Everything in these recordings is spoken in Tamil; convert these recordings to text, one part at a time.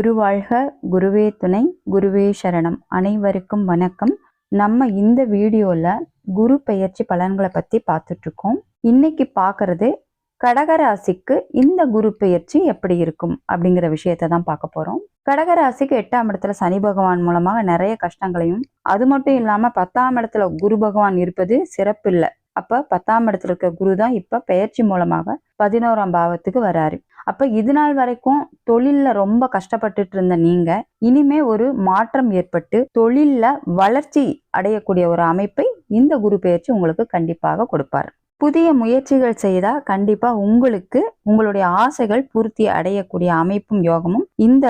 குருவாழ்க குருவே துணை குருவே சரணம். அனைவருக்கும் வணக்கம். நம்ம இந்த வீடியோல குரு பெயர்ச்சி பலன்களை பத்தி பார்த்துட்டு இருக்கோம் இன்னைக்கு பார்க்கறது கடகராசிக்கு இந்த குரு பெயர்ச்சி எப்படி இருக்கும் அப்படிங்கிற விஷயத்த தான் பார்க்க போறோம். கடகராசிக்கு எட்டாம் இடத்துல சனி பகவான் மூலமாக நிறைய கஷ்டங்களையும் அது மட்டும் இல்லாம பத்தாம் இடத்துல குரு பகவான் இருப்பது சிறப்பு இல்லை அப்ப பத்தாம் இடத்துல இருக்க குரு தான் இப்ப பெயர்ச்சி மூலமாக பதினோராம் பாவத்துக்கு வராரு. அப்போ இது நாள் வரைக்கும் தொழிலில் ரொம்ப கஷ்டப்பட்டுட்டு இருந்த நீங்கள் இனிமே ஒரு மாற்றம் ஏற்பட்டு தொழிலில் வளர்ச்சி அடையக்கூடிய ஒரு அமைப்பை இந்த குரு பெயர்ச்சி உங்களுக்கு கண்டிப்பாக கொடுப்பார். புதிய முயற்சிகள் செய்தால் கண்டிப்பாக உங்களுக்கு உங்களுடைய ஆசைகள் பூர்த்தி அடையக்கூடிய அமைப்பும் யோகமும் இந்த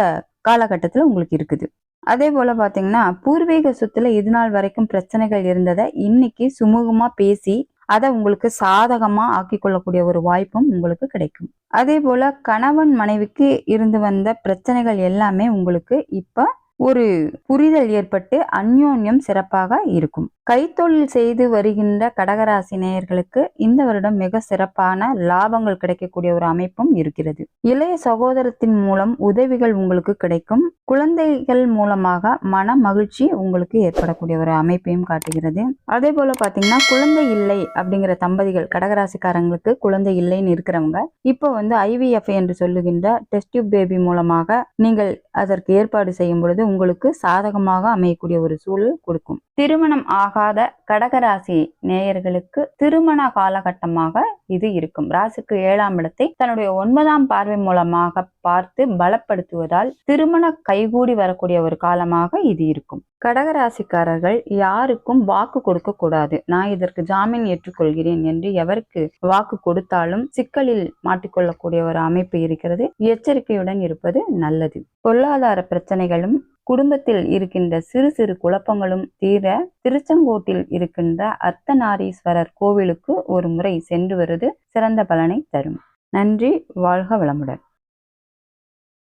காலகட்டத்தில் உங்களுக்கு இருக்குது. அதே போல பார்த்தீங்கன்னா பூர்வீக சொத்துல இது நாள் வரைக்கும் பிரச்சனைகள் இருந்ததை இன்னைக்கு சுமூகமாக பேசி அதை உங்களுக்கு சாதகமா ஆக்கி கொள்ளக்கூடிய ஒரு வாய்ப்பும் உங்களுக்கு கிடைக்கும். அதே போல கணவன் மனைவிக்கு இருந்து வந்த பிரச்சனைகள் எல்லாமே உங்களுக்கு இப்போ ஒரு புரிதல் ஏற்பட்டு அந்யோன்யம் சிறப்பாக இருக்கும். கைத்தொழில் செய்து வருகின்ற கடகராசி நேயர்களுக்கு இந்த வருடம் மிக சிறப்பான லாபங்கள் கிடைக்கக்கூடிய ஒரு அமைப்பும் இருக்கிறது. இளைய சகோதரத்தின் மூலம் உதவிகள் உங்களுக்கு கிடைக்கும். குழந்தைகள் மூலமாக மன மகிழ்ச்சி உங்களுக்கு ஏற்படக்கூடிய ஒரு அமைப்பையும் காட்டுகிறது. அதே போல பாத்தீங்கன்னா குழந்தை இல்லை அப்படிங்கிற தம்பதிகள் கடகராசிக்காரங்களுக்கு குழந்தை இல்லைன்னு இருக்கிறவங்க இப்போ வந்து ஐவிஎஃப் என்று சொல்லுகின்ற டெஸ்ட் டியூப் பேபி மூலமாக நீங்கள் அதற்கு ஏற்பாடு செய்யும் பொழுது உங்களுக்கு சாதகமாக அமையக்கூடிய ஒரு சூழல் கொடுக்கும். திருமணம் ஆகாத கடகராசி நேயர்களுக்கு திருமண காலகட்டமாக இது இருக்கும். ராசிக்கு ஏழாம் இடத்தை தன்னுடைய ஒன்பதாம் பார்வை மூலமாக பார்த்து பலப்படுத்துவதால் திருமண கைகூடி வரக்கூடிய ஒரு காலமாக இது இருக்கும். கடகராசிக்காரர்கள் யாருக்கும் வாக்கு கொடுக்க கூடாது. நான் இதற்கு ஜாமீன் ஏற்றுக்கொள்கிறேன் என்று எவருக்கு வாக்கு கொடுத்தாலும் சிக்கலில் மாட்டிக்கொள்ளக்கூடிய ஒரு அமைப்பு இருக்கிறது. எச்சரிக்கையுடன் இருப்பது நல்லது. பொருளாதார பிரச்சனைகளும் குடும்பத்தில் இருக்கின்ற சிறு சிறு குழப்பங்களும் தீர திருச்செங்கோட்டில் இருக்கின்ற அர்த்தநாரீஸ்வரர் கோவிலுக்கு ஒரு முறை சென்று வருது சிறந்த பலனை தரும். நன்றி வாழ்க வளமுடன்.